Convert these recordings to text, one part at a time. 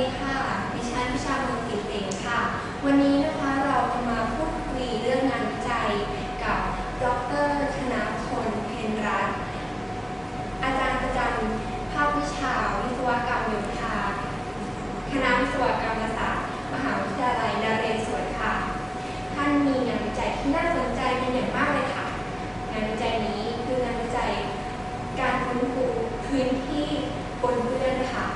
ดีค่ะ ดิฉันพิชามนกิจเองค่ะ วันนี้นะคะเราจะมาพูดคุยเรื่องงานวิจัยกับดรธนาพลเพนรัตน์อาจารย์ประจำภาควิชาวิศวกรรมโยธา คณะวิศวกรรมศาสตร์ มหาวิทยาลัยนเรศวรค่ะ ท่านมีงานวิจัยที่น่าสนใจเป็นอย่างมากเลยค่ะ งานวิจัยนี้คืองานวิจัย การฟื้นฟูพื้นที่บนเพื่อนค่ะ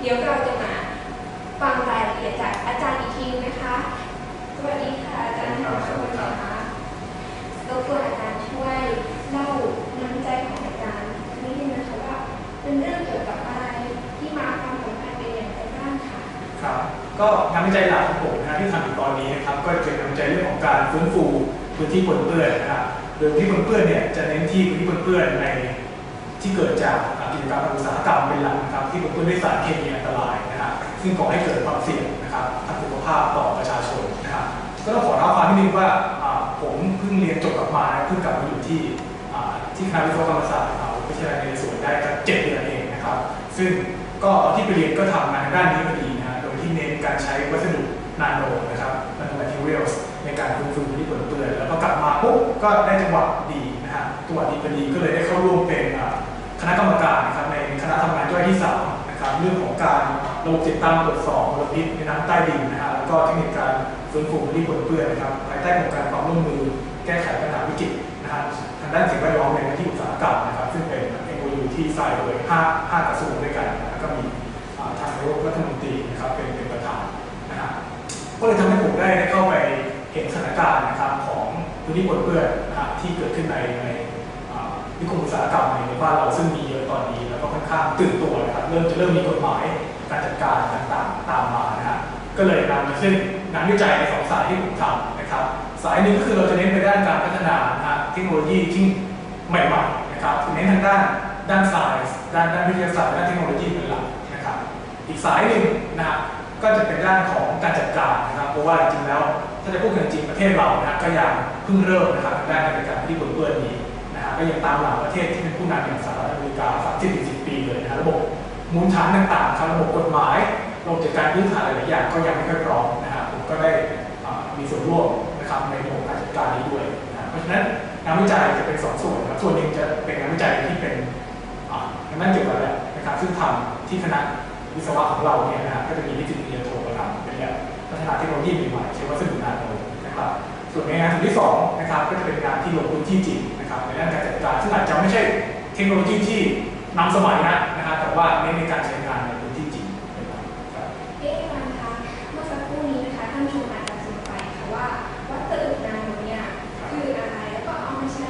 เดี๋ยวเราจะมาฟังรายละเอียดจากอาจารย์อีกทีนะคะ สวัสดีค่ะอาจารย์ทั้งสองคนนะคะรบกวนอาจารย์ช่วยเล่างานวิจัยของอาจารย์นิดนึงนะคะว่าเป็นเรื่องเกี่ยวกับอะไรที่มาความสำคัญเป็นอย่างไรบ้างค่ะ ครับ ก็งานวิจัยหลักของผมนะที่ทำอยู่ตอนนี้นะครับก็จะเป็นงานวิจัยเรื่องของการฟื้นฟูพื้นที่ปนเปื้อนนะครับโดยพื้นที่ปนเปื้อนเนี่ยจะเน้นที่พื้นที่ปนเปื้อนในที่เกิดจากกิจกรรมทางอุตสาหกรรมเป็นหลักนะครับที่ปนเปื้อนด้วยสารเคมีอันตรายนะครับซึ่งก่อให้เกิดความเสี่ยงนะครับทางสุขภาพต่อประชาชนนะครับก็ต้องขอเล่าความนิดนึงว่าผมเพิ่งเรียนจบกลับมาเพิ่งกลับมาอยู่ที่ที่คณะวิศวกรรมศาสตร์มหาวิทยาลัยนเรศวรได้ก็เจ็ดเดือนเองนะครับ ซึ่งก็ตอนที่ไปเรียนก็ทำงานด้านนี้พอดี การใช้วัสดุนาโนนะครับ nano materials ในการฟื้นฟูที่เปื้อนเปื้อนแล้วก็กลับมาปุ๊บก็ได้จังหวะดีนะฮะจัวดีพอดีก็เลยได้เข้าร่วมเป็นคณะกรรมการนะครับในคณะทำงานย่อยที่สามนะครับเรื่องของการระบบติดตั้งตรวจสอบมลพิษในน้ำใต้ดินนะฮะแล้วก็เทคนิคการฟื้นฟูที่เปื้อนเปื้อนนะครับภายใต้โครงการความร่วมมือแก้ไขปัญหาวิกฤตนะฮะทางด้านสิ่งแวดล้อมในพื้นที่อุตสาหกรรมนะครับซึ่งเป็น MOU ที่ใส่โดย5 5กระทรวงด้วยกันแล้วก็มี เลยทำให้ผมได้เข้าไปเห็นสถานการณ์นะครับของพื้นที่ปนเปื้อนนะฮะที่เกิดขึ้นในในนิคมอุตสาหกรรมในบ้านเราซึ่งมีเยอะตอนนี้แล้วก็ค่อนข้างตื่นตัวนะครับเริ่มจะเริ่มมีกฎหมายการจัดการต่างๆ ตามมานะฮะก็เลยนำมาซึ่งงานวิจัยในสองสายที่ผมทำนะครับ สายหนึ่งก็คือเราจะเน้นไปด้านการพัฒนานะเทคโนโลยีที่ใหม่ๆนะครับเน้นทางด้านด้าน science ด้านด้านวิทยาศาสตร์ด้านเทคโนโลยีเป็นหลักนะครับ อีกสายหนึ่งนะครับ ก็จะเป็นด้านของการจัดการนะครับเพราะว่าจริงๆแล้วถ้าจะพูดกันจริงประเทศเรานะก็ยังเพิ่งเริ่มนะครับทางด้านการจัดการที่เปื้อนนี้นะฮะก็ยังตามหลังประเทศที่เป็นผู้นำอย่างสหรัฐอเมริกา30-40ปีเลยนะระบบมูลฐานต่างๆครับระบบกฎหมายระบบจัดการพื้นฐานหลายอย่างก็ยังไม่ค่อยพร้อมนะฮะผมก็ได้มีส่วนร่วมนะครับในระบบการจัดการนี้ด้วยนะเพราะฉะนั้นงานวิจัยจะเป็นสองส่วนนะครับส่วนหนึ่งจะเป็นงานวิจัยที่เป็นอ่าทางานเกี่ยวกับแลบนะครับซึ่งทำที่คณะ วิศวะของเราเนี่ยนะฮะก็จะมีนิติปริญญาโทประทำเป็นแบบพัฒนาเทคโนโลยีใหม่ๆใช้วัสดุนาโนนะครับส่วนในงานส่วนที่สองนะครับก็จะเป็นงานที่ลงพื้นที่จริงนะครับในด้านการจัดการซึ่งอาจจะไม่ใช่เทคโนโลยีที่นำสมัยนะนะครับแต่ว่าเน้นในการใช้งานในพื้นที่จริงนะครับครับเอ๊ะอาจารย์คะเมื่อสักครู่นี้นะคะท่านชมอาจารย์สงสัยค่ะว่าวัสดุนาโนเนี่ยคืออะไรแล้วก็เอามาใช้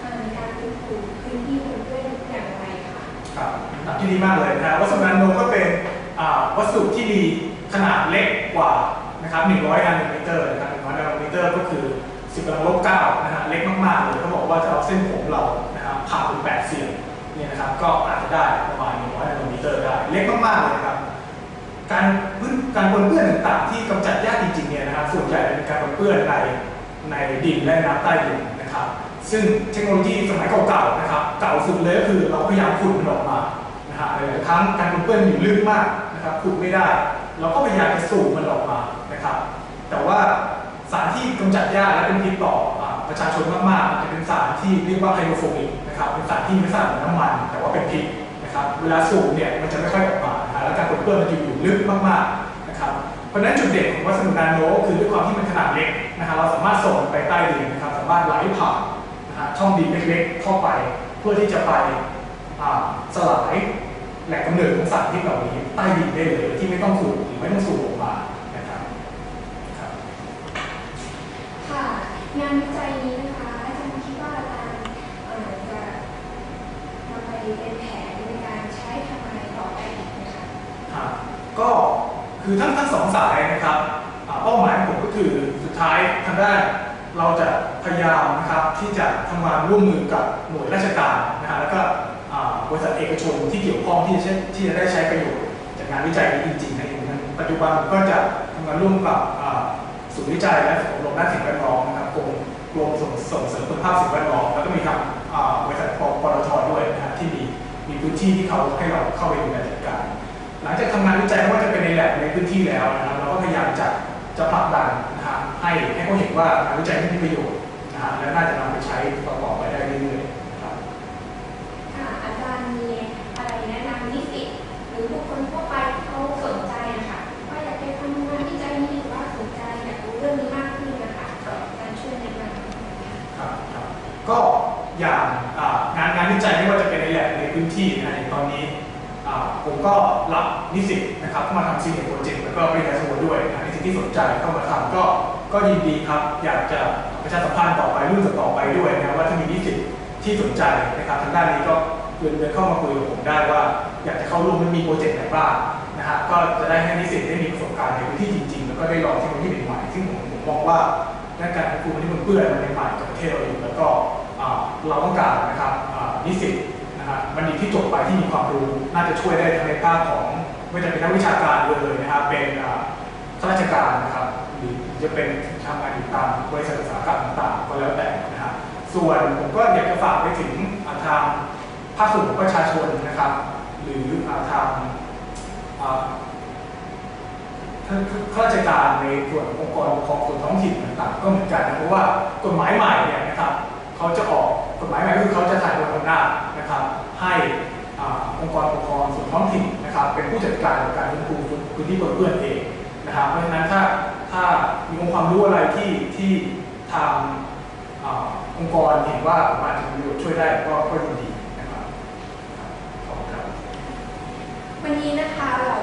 เอ่อในการฟื้นฟูพื้นที่บนเพื่อนอย่างไรคะครับคำถามที่ดีมากเลยนะฮะวัสดุนาโนก็เป็นอ่า วัสดุที่มีขนาดเล็กกว่านะครับ100นาโนเมตรนะครับ100นาโนเมตรก็คือ 10กำลังลบ9นะฮะเล็กมากๆเลยเขาบอกว่าจะเอาเส้นผมเรานะครับผ่าถึง8เสียงเนี่ยนะครับก็อาจจะได้ประมาณ100นาโนเมตรได้เล็กมากๆเลยครับการพื้นการปนเปื้อนต่างๆที่กำจัดยากจริงๆเนี่ยนะครับส่วนใหญ่เป็นการปนเปื้อนในในดินและน้ำใต้ดินนะครับ ซึ่งเทคโนโลยีสมัยเก่าๆนะครับเก่าสุดเลยก็คือเราพยายามขุดมันออกมา นะฮะหลายครั้งการปนเปื้อนอยู่ลึกมากนะครับขุดไม่ได้ เราก็พยายามจะสูบมันออกมานะครับ แต่ว่าสารที่กำจัดยากและเป็นพิษต่อประชาชนมากๆจะเป็นสารที่เรียกว่าไฮโดรโฟบิกนะครับเป็นสารที่ไม่สารเหมือนน้ำมัน แต่ว่าเป็นพิษนะครับเวลาสูบเนี่ยมันจะไม่ค่อยออกมานะฮะแล้วการปนเปื้อนมันจะอยู่ลึกมากๆนะครับเพราะนั้นจุดเด่นของวัสดุนาโนก็คือด้วยความที่มันขนาดเล็กนะครับเราสามารถส่งไปใต้ดินนะครับสามารถไหลผ่านนะฮะช่องดินเล็กๆเข้าไป เพื่อที่จะไป สลายแหล่งกำเนิดของสารพิษเหล่านี้ใต้ดินได้เลยโดยที่ไม่ต้องสูบหรือไม่ต้องสูบออกมานะครับครับค่ะงานวิจัยนี้นะคะอาจารย์คิดว่าอาจารย์เอ่อจะนำไปเป็นแผนในการใช้ทำอะไรต่อไปอีกไหมคะครับก็คือทั้งทั้งสองสายนะครับอ่าเป้าหมายของผมก็คือสุดท้ายทางด้านเราจะพยายามนะครับที่จะทำงานร่วมมือกับหน่วยราชการนะฮะแล้วก็อ่า บริษัทเอกชนที่เกี่ยวข้องที่จะที่จะได้ใช้ประโยชน์จากงานวิจัยนี้จริงๆในปัจจุบันก็จะทำงานร่วมกับศูนย์วิจัยและอบรมด้านสิ่งแวดล้อมนะครับกรมกรมส่งเสริมคุณภาพสิ่งแวดล้อมแล้วก็มีทางบริษัทปตทด้วยนะฮะที่มีมีพื้นที่ที่เขาให้เราเข้าไปดูแลจัดการ หลังจากทำงานวิจัยไม่ว่าจะเป็นในแลบในพื้นที่แล้วนะครับเราก็พยายามจะจะผลักดันนะครับให้ให้เขาเห็นว่างานวิจัยที่มีประโยชน์นะครับและน่าจะนำไปใช้ประกอบ วิจัยไม่ว่าจะเป็นในแลบในพื้นที่นะอย่างตอนนี้ผมก็รับนิสิตนะครับเข้ามาทำซีเนียร์โปรเจกต์แล้วก็ปริญญาโทด้วยนะนิสิตที่สนใจเข้ามาทำก็ก็ยินดีครับ อยากจะประชาสัมพันธ์ต่อไปรุ่นต่อไปด้วยนะว่าถ้ามีนิสิตที่สนใจนะครับทางด้านนี้ก็เดินเดินเข้ามาคุยกับผมได้ว่า อยากจะเข้าร่วมมันมีโปรเจกต์ไหนบ้างนะฮะก็จะได้ให้นิสิตได้มีประสบการณ์ในพื้นที่จริงๆ แล้วก็ได้ลองเทคโนโลยีใหม่ๆซึ่งผมผมมองว่าด้านการควบคุมที่มันเปื้อนมันใหม่ๆกับประเทศเราอยู่แล้วก็เราต้องการนะครับ นิสิตนะฮะบัณฑิตที่จบไปที่มีความรู้น่าจะช่วยได้ทั้งในภาคของไม่ว่าจะเป็นนักวิชาการเลยนะครับเป็นข้าราชการนะครับหรือจะเป็นทำงานอยู่ตามบริษัทอุตสาหกรรมต่างๆก็แล้วแต่นะครับส่วนผมก็อยากจะฝากไปถึงอ่าทางภาคส่วนของประชาชนนะครับ หรืออาทางข้าราชการในส่วนองค์กรปกครองส่วนท้องถิ่นต่างๆก็เหมือนกันนะเพราะว่ากฎหมายใหม่เนี่ยนะครับเขาจะออกกฎหมายใหม่คือเขาจะถ่าาจนะครับให้องค์กรปกครองส่วนท้องถิ่นนะครับเป็นผู้จัดการการฟื้นฟูพื้นที่ปนเปื้อนเองนะครับเพราะฉะนั้นถ้าถ้ามีองค์ความรู้อะไรที่ที่ทางองค์กรเห็นว่ามันจะมีประโยชน์ช่วยได้ก็ก็ยินดีนะครับขอบคุณครับวันนี้นะคะเรา